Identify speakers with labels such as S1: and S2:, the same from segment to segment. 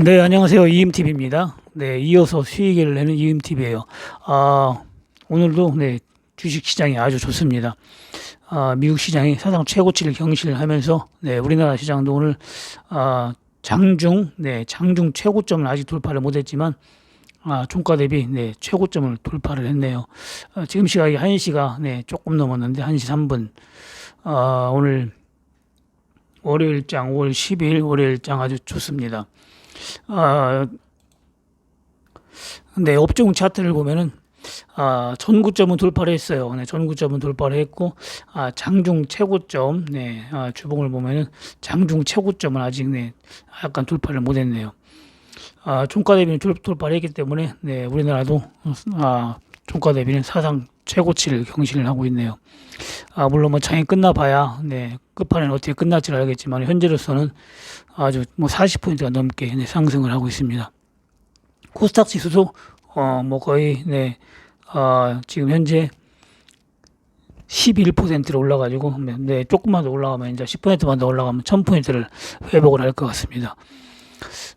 S1: 네, 안녕하세요. 이임TV입니다. 네, 이어서 수익을 내는 이임TV예요. 아, 오늘도 네, 주식 시장이 아주 좋습니다. 아, 미국 시장이 사상 최고치를 경신하면서 네, 우리나라 시장도 오늘 아, 장중 네, 장중 최고점을 아직 돌파를 못 했지만 아, 종가 대비 네, 최고점을 돌파를 했네요. 아, 지금 시각이 1시가 네, 조금 넘었는데 1시 3분. 아, 오늘 월요일장 5월 10일 월요일장 아주 좋습니다. 아, 네, 업종 차트를 보면은 아, 전구점은 돌파를 했어요. 네, 전구점은 돌파를 했고 아, 장중 최고점, 네, 아, 주봉을 보면은 장중 최고점은 아직 네, 약간 돌파를 못했네요. 아, 종가 대비는 돌, 돌파를 했기 때문에 네, 우리나라도 아, 종가 대비는 사상 최고치를 경신을 하고 있네요. 아, 물론 뭐 장이 끝나봐야 네, 끝판에는 어떻게 끝날지 알겠지만 현재로서는 아주 뭐 40%가 넘게 네, 상승을 하고 있습니다. 코스닥 지수도 어, 뭐 거의 네, 어, 지금 현재 11%로 올라가지고 네, 조금만 더 올라가면 이제 10%만 더 올라가면 1000포인트를 회복을 할 것 같습니다.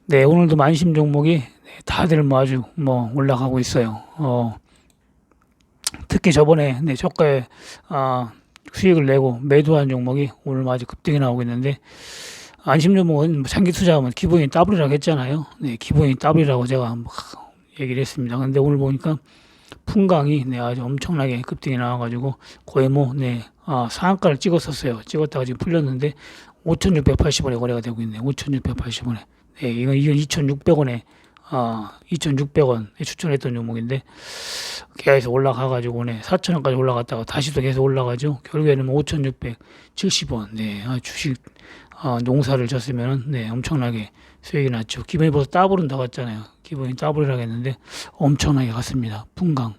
S1: 네, 오늘도 만심 종목이 네, 다들 뭐 아주 뭐 올라가고 있어요. 어, 특히 저번에 네, 저가에 아, 수익을 내고 매도한 종목이 오늘 아주 급등이 나오고 있는데 안심 종목은 뭐 장기 투자하면 기본이 더블이라고 했잖아요. 네, 기본이 더블이라고 제가 막 얘기를 했습니다. 근데 오늘 보니까 풍강이 네, 아주 엄청나게 급등이 나와가지고 거의 뭐 네, 아, 상한가를 찍었었어요. 찍었다가 지금 풀렸는데 5,680원에 거래가 되고 있네요. 5,680원에. 네, 이건 2,600원에 아, 2,600원에 추천했던 종목인데 계속 올라가가지고 네, 4,000원까지 올라갔다가 다시 또 계속 올라가죠. 결국에는 5,670원. 네, 아, 주식 아, 농사를 졌으면 네, 엄청나게 수익이 났죠. 기본이 벌써 더블은 더 갔잖아요. 기본이 더블이라고 했는데 엄청나게 갔습니다. 풍강.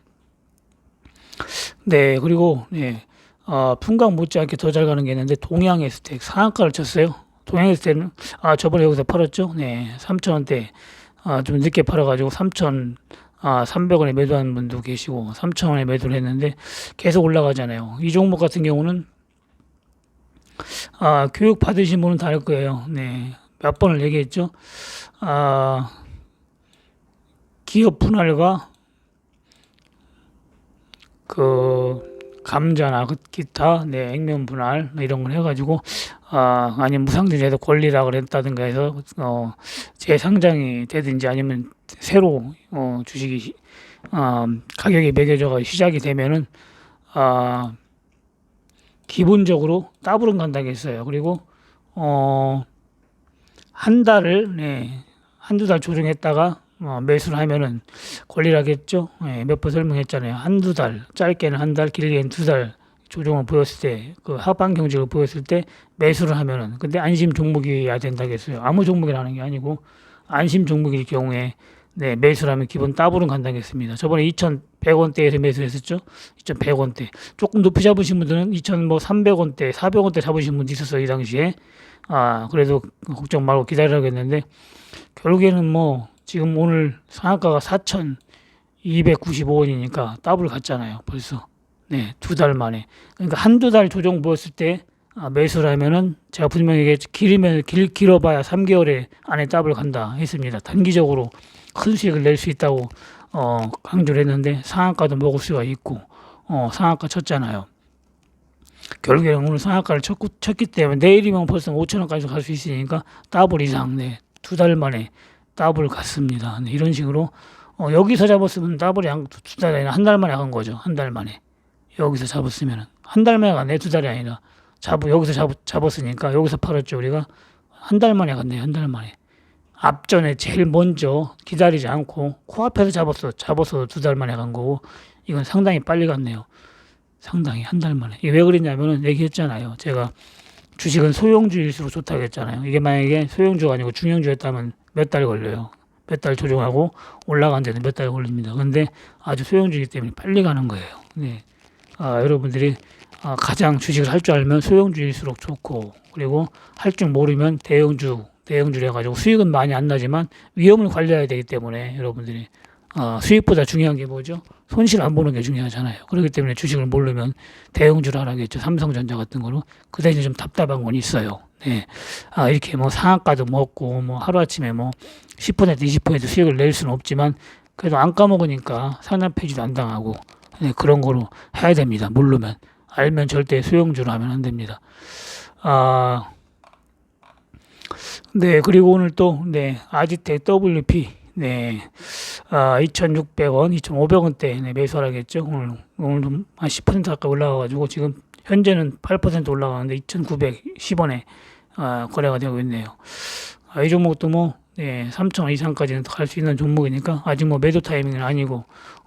S1: 네, 그리고 네, 아, 풍강 못지않게 더 잘 가는 게 있는데 동양 에스텍 상한가를 쳤어요. 동양 에스텍은 아 저번에 여기서 팔았죠. 네, 3,000원대 아, 좀 늦게 팔아가지고 3,000 아, 300원에 매도하는 분도 계시고 3,000원에 매도를 했는데 계속 올라가잖아요. 이 종목 같은 경우는 아, 교육 받으신 분은 다를 거예요. 네. 몇 번을 얘기했죠. 아, 기업 분할과 그 감자나 그 기타 네, 액면 분할 이런 걸 해가지고 아, 아니면 무상증자에서 권리라 그랬다든가 해서 어, 재상장이 되든지 아니면 새로 어, 주식이 어, 가격이 매겨져가 시작이 되면은 아, 기본적으로 더블은 간다고 했어요. 그리고 어, 한 달을 네, 한두 달 조정했다가 어, 매수를 하면은 권리라겠죠. 네, 몇번 설명했잖아요. 한두 달, 짧게는 한 달, 길게는 두 달 조정을 보였을 때, 그 하반 경직을 보였을 때 매수를 하면은, 근데 안심 종목이어야 된다고 했어요. 아무 종목이라는 게 아니고, 안심 종목일 경우에, 네, 매수를 하면 기본 더블은 간다고 했습니다. 저번에 2,100원대에서 매수했었죠. 2,100원대. 조금 높이 잡으신 분들은 2,300원대, 400원대 잡으신 분도 있었어요. 이 당시에. 아, 그래도 걱정 말고 기다리라고 했는데, 결국에는 뭐, 지금 오늘 상한가가 4,295원이니까 더블 갔잖아요. 벌써. 네, 두 달 만에. 그러니까 한두 달 조정 보였을 때 아, 매수를 하면은 제가 분명히 얘기했죠. 길이면 길, 길어봐야 3개월에 안에 더블 간다 했습니다. 단기적으로 큰 수익을 낼 수 있다고 어, 강조를 했는데 상한가도 먹을 수가 있고 어, 상한가 쳤잖아요. 결국에는 오늘 상한가를 쳤고, 쳤기 때문에 내일이면 벌써 5천 원까지 갈 수 있으니까 더블 이상 네, 두 달 만에 더블 갔습니다. 네, 이런 식으로 어, 여기서 잡았으면 더블이 두 달이 아니라 한 달 만에 간 거죠. 한 달 만에 여기서 잡았으면은 한달 만에 갔네 두 달이 아니라 잡 여기서 잡, 잡았으니까 여기서 팔았죠 우리가 한 달 만에 갔네 한 달 만에 앞전에 제일 먼저 기다리지 않고 코앞에서 잡았어 잡아서 두달 만에 간 거고 이건 상당히 빨리 갔네요. 상당히 한 달 만에 이게 왜 그랬냐면은 얘기했잖아요. 제가 주식은 소형주일수록 좋다고 했잖아요. 이게 만약에 소형주가 아니고 중형주였다면 몇 달 걸려요. 몇 달 조정하고 올라간 데는 몇 달 걸립니다. 근데 아주 소형주이기 때문에 빨리 가는 거예요. 네. 아, 여러분들이 아, 가장 주식을 할 줄 알면 소형주일수록 좋고 그리고 할 줄 모르면 대형주 대형주를 해가지고 수익은 많이 안 나지만 위험을 관리해야 되기 때문에 여러분들이 어, 수익보다 중요한 게 뭐죠? 손실 안 보는 게 중요하잖아요. 그렇기 때문에 주식을 모르면 대형주를 하라겠죠. 삼성전자 같은 거로. 그 대신에 좀 답답한 건 있어요. 네. 아, 이렇게 뭐 상한가도 먹고 뭐 하루아침에 뭐 10% 20% 수익을 낼 수는 없지만 그래도 안 까먹으니까 상담 폐지도 안 당하고 네, 그런 거로 해야 됩니다. 모르면 알면 절대 수용주로 하면 안 됩니다. 아, 네 그리고 오늘 또 네 아지텍 WP 네 아, 2,600원, 2,500원대 네, 매수하라겠죠. 오늘 오늘 좀 한 10% 가까이 올라가가지고 지금 현재는 8% 올라가는데 2,910원에 아, 거래가 되고 있네요. 아, 이 종목도 뭐 네, 3,000원 이상까지는 갈 수 있는 종목이니까 아직 뭐 매도 타이밍은 아니고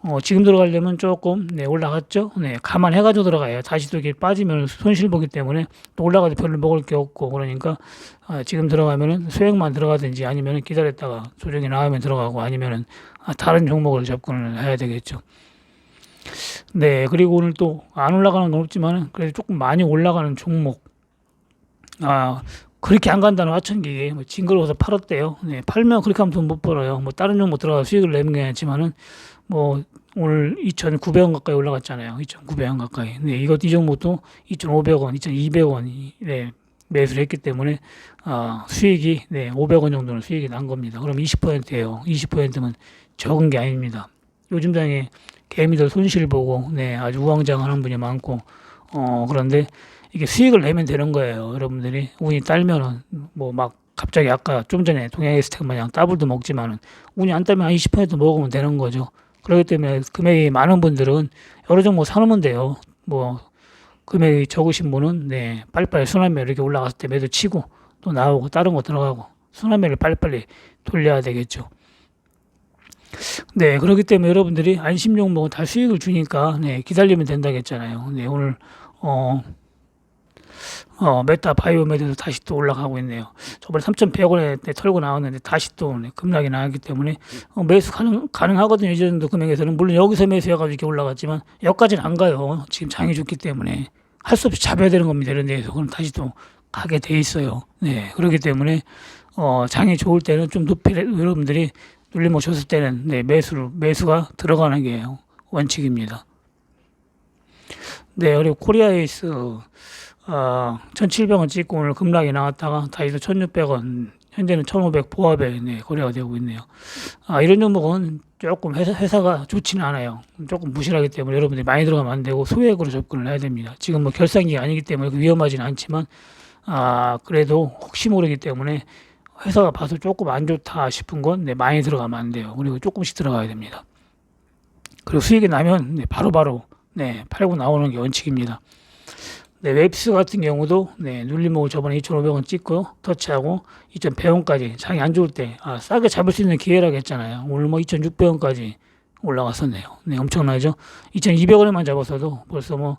S1: 어, 지금 들어가려면 조금 네, 올라갔죠. 네, 감안해가지고 들어가요. 다시 또 이렇게 빠지면 손실 보기 때문에 또 올라가도 별로 먹을 게 없고 그러니까 아, 지금 들어가면은 수액만 들어가든지 아니면은 기다렸다가 조정이 나오면 들어가고 아니면은 아, 다른 종목을 접근을 해야 되겠죠. 네, 그리고 오늘 또 안 올라가는 건 없지만은 그래도 조금 많이 올라가는 종목. 아, 그렇게 안 간다는 화천기 뭐 징그러워서 팔았대요. 네, 팔면 그렇게 하면 돈 못 벌어요. 뭐 다른 종목 들어가 서 수익을 내는 게 아니지만은 뭐 오늘 2,900원 가까이 올라갔잖아요. 2,900원 가까이. 네, 이것 이 종목도 2,500원, 2,200원 네, 매수를 했기 때문에 아, 수익이 네, 500원 정도는 수익이 난 겁니다. 그럼 20%예요. 20%면 적은 게 아닙니다. 요즘 장에 개미들 손실 보고 네, 아주 우왕좌왕하는 분이 많고 어, 그런데 이게 수익을 내면 되는 거예요. 여러분들이 운이 딸면은 뭐 막 갑자기 아까 좀 전에 동양에스텍 마냥 더블도 먹지만은 운이 안 따면 한 20% 먹으면 되는 거죠. 그렇기 때문에 금액이 많은 분들은 여러 종목 사놓으면 돼요. 뭐 금액이 적으신 분은 네 빨리빨리 순환매 이렇게 올라갔을 때 매도 치고 또 나오고 다른 거 들어가고 순환매를 빨리빨리 돌려야 되겠죠. 네 그렇기 때문에 여러분들이 안심 종목은 다 수익을 주니까 네 기다리면 된다겠잖아요. 네 오늘 어. 어, 메타 바이오메드도 다시 또 올라가고 있네요. 저번에 3,100원에 털고 나왔는데 다시 또 네, 급락이 나왔기 때문에 어, 매수 가능, 가능하거든요. 이 정도 금액에서는. 물론 여기서 매수해가지고 이렇게 올라갔지만 여기까지는 안 가요. 지금 장이 좋기 때문에. 할 수 없이 잡아야 되는 겁니다. 이런 데에서. 그럼 다시 또 가게 돼 있어요. 네. 그렇기 때문에 어, 장이 좋을 때는 좀 높이, 여러분들이 눌림목 줬을 때는 네, 매수를, 매수가 들어가는 게 원칙입니다. 네. 그리고 코리아 에이스 어, 1,700원 찍고 오늘 급락이 나왔다가 다시 또 1,600원, 현재는 1,500 보합에 네, 거래가 되고 있네요. 아, 이런 종목은 조금 회사, 회사가 좋지는 않아요. 조금 무실하기 때문에 여러분들이 많이 들어가면 안 되고 소액으로 접근을 해야 됩니다. 지금 뭐 결산기가 아니기 때문에 위험하지는 않지만 아, 그래도 혹시 모르기 때문에 회사가 봐서 조금 안 좋다 싶은 건 네, 많이 들어가면 안 돼요. 그리고 조금씩 들어가야 됩니다. 그리고 수익이 나면 네, 바로바로 네, 팔고 나오는 게 원칙입니다. 네, 웹스 같은 경우도 네, 눌림목을 저번에 2,500원 찍고 터치하고 2,100원까지 장이 안 좋을 때 아, 싸게 잡을 수 있는 기회라고 했잖아요. 오늘 뭐 2,600원까지 올라갔었네요. 네, 엄청나죠? 2,200원에만 잡았어도 벌써 뭐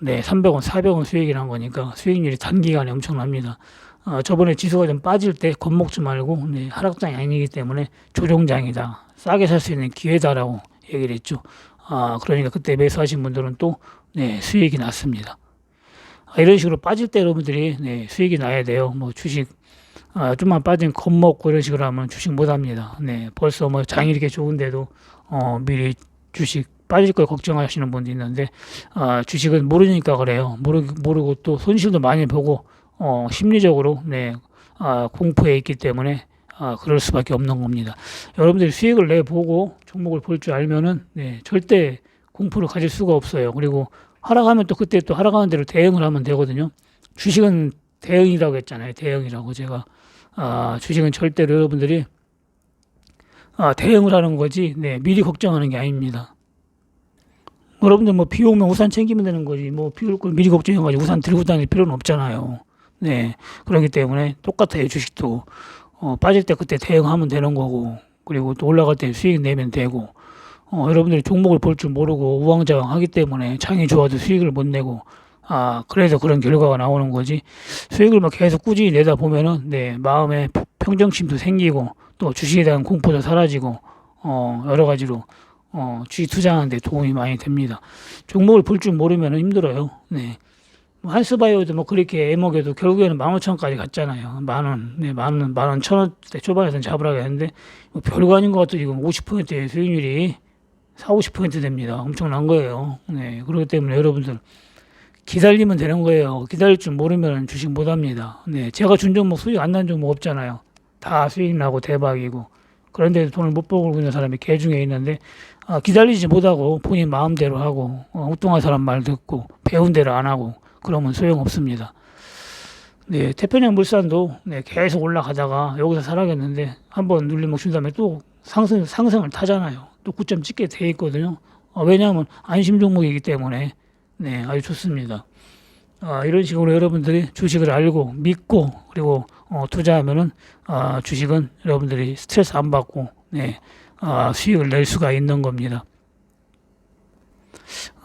S1: 네, 300원, 400원 수익이 난 거니까 수익률이 단기간에 엄청납니다. 어, 저번에 지수가 좀 빠질 때 겁먹지 말고 네, 하락장이 아니기 때문에 조종장이다. 싸게 살 수 있는 기회다라고 얘기를 했죠. 아, 그러니까 그때 매수하신 분들은 또 네, 수익이 났습니다. 아, 이런 식으로 빠질 때 여러분들이 네, 수익이 나야 돼요. 뭐 주식 아, 좀만 빠진 겁먹고 이런 식으로 하면 주식 못 합니다. 네, 벌써 뭐 장이 이렇게 좋은데도 어, 미리 주식 빠질 걸 걱정하시는 분도 있는데 아, 주식은 모르니까 그래요. 모르, 모르고 또 손실도 많이 보고 어, 심리적으로 네, 아, 공포에 있기 때문에 아, 그럴 수밖에 없는 겁니다. 여러분들이 수익을 내 보고 종목을 볼 줄 알면은 네, 절대 공포를 가질 수가 없어요. 그리고 하락하면 또 그때 또 하락하는 대로 대응을 하면 되거든요. 주식은 대응이라고 했잖아요. 대응이라고 제가 아, 주식은 절대로 여러분들이 아, 대응을 하는 거지. 네, 미리 걱정하는 게 아닙니다. 여러분들 뭐 비 오면 우산 챙기면 되는 거지. 뭐비 올 걸 미리 걱정해가지고 우산 들고 다닐 필요는 없잖아요. 네, 그렇기 때문에 똑같아요. 주식도 어, 빠질 때 그때 대응하면 되는 거고, 그리고 또 올라갈 때 수익 내면 되고. 어, 여러분들이 종목을 볼 줄 모르고 우왕좌왕하기 때문에 장이 좋아도 수익을 못 내고 아 그래서 그런 결과가 나오는 거지. 수익을 막 계속 꾸준히 내다 보면은 네 마음에 평정심도 생기고 또 주식에 대한 공포도 사라지고 어 여러 가지로 어 주식 투자하는데 도움이 많이 됩니다. 종목을 볼 줄 모르면 힘들어요. 네. 뭐 한스바이오도 뭐 그렇게 애먹여도 결국에는 만 오천 까지 갔잖아요. 만 원 네 만 원 만 원 천 원대 초반에서는 잡으라고 했는데 뭐 별거 아닌 것 같아 지금 50%의 수익률이 4, 50% 됩니다. 엄청난 거예요. 네. 그렇기 때문에 여러분들 기다리면 되는 거예요. 기다릴 줄 모르면 주식 못 합니다. 네, 제가 준 종목 수익 안 난 종목 없잖아요. 다 수익 나고 대박이고 그런데 돈을 못 벌고 있는 사람이 개 중에 있는데 아, 기다리지 못하고 본인 마음대로 하고 어, 엉뚱한 사람 말 듣고 배운 대로 안 하고 그러면 소용 없습니다. 네, 태평양 물산도 네, 계속 올라가다가 여기서 살아겠는데 한번 준 다음에 또 상승 상승을 타잖아요. 또 9점 찍게 돼 있거든요. 어, 왜냐하면 안심 종목이기 때문에 네, 아주 좋습니다. 아, 이런 식으로 여러분들이 주식을 알고 믿고 그리고 어, 투자하면은 아, 주식은 여러분들이 스트레스 안 받고 네, 아, 수익을 낼 수가 있는 겁니다.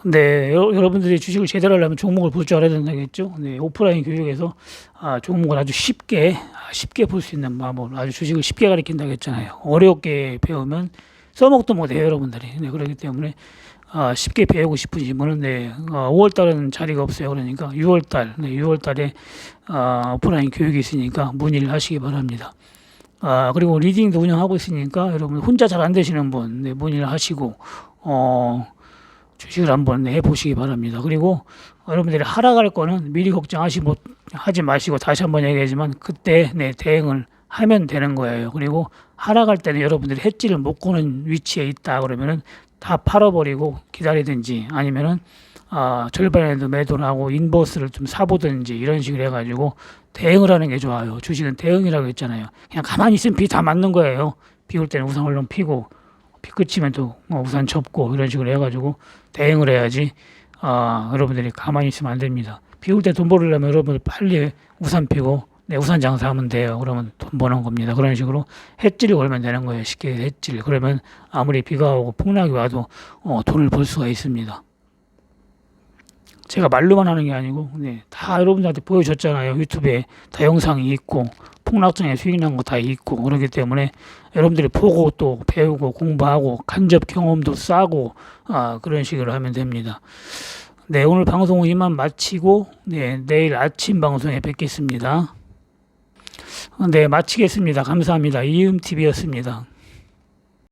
S1: 네, 여, 여러분들이 주식을 제대로 하려면 종목을 볼 줄 알아야 된다겠죠. 네, 오프라인 교육에서 아, 종목을 아주 쉽게 아, 쉽게 볼 수 있는 방법을 아주 주식을 쉽게 가르친다고 했잖아요. 어렵게 배우면 써먹도 못해요, 여러분들이. 네, 그렇기 때문에 아, 쉽게 배우고 싶으시면은 네, 어, 5월 달은 자리가 없어요. 그러니까 6월 달, 네, 6월 달에 아, 오프라인 교육이 있으니까 문의를 하시기 바랍니다. 아, 그리고 리딩도 운영하고 있으니까 여러분 혼자 잘 안 되시는 분 네, 문의를 하시고 어, 주식을 한번 네, 해보시기 바랍니다. 그리고 여러분들이 하락할 거는 미리 걱정하시 못 하지 마시고 다시 한번 얘기하지만 그때 네, 대응을 하면 되는 거예요. 그리고 하락할 때는 여러분들이 해지를 못 거는 위치에 있다 그러면은 다 팔아버리고 기다리든지 아니면은 아, 절반에도 매도를 하고 인버스를 좀 사보든지 이런 식으로 해가지고 대응을 하는 게 좋아요. 주식은 대응이라고 했잖아요. 그냥 가만히 있으면 비 다 맞는 거예요. 비올 때는 우산 얼른 피고 비 그치면 또 어, 우산 접고 이런 식으로 해가지고 대응을 해야지 아, 여러분들이 가만히 있으면 안 됩니다. 비 올 때 돈 벌려면 여러분들 빨리 우산 피고 네, 우산 장사하면 돼요. 그러면 돈 버는 겁니다. 그런 식으로 해지를 걸면 되는 거예요. 쉽게 해지를. 그러면 아무리 비가 오고 폭락이 와도 어, 돈을 벌 수가 있습니다. 제가 말로만 하는 게 아니고 네, 다 여러분들한테 보여줬잖아요. 유튜브에 다 영상이 있고 폭락장에 수익 난 거 다 있고 그렇기 때문에 여러분들이 보고 또 배우고 공부하고 간접 경험도 쌓고 아, 그런 식으로 하면 됩니다. 네, 오늘 방송은 이만 마치고 네, 내일 아침 방송에 뵙겠습니다. 네, 마치겠습니다. 감사합니다. 이음TV였습니다.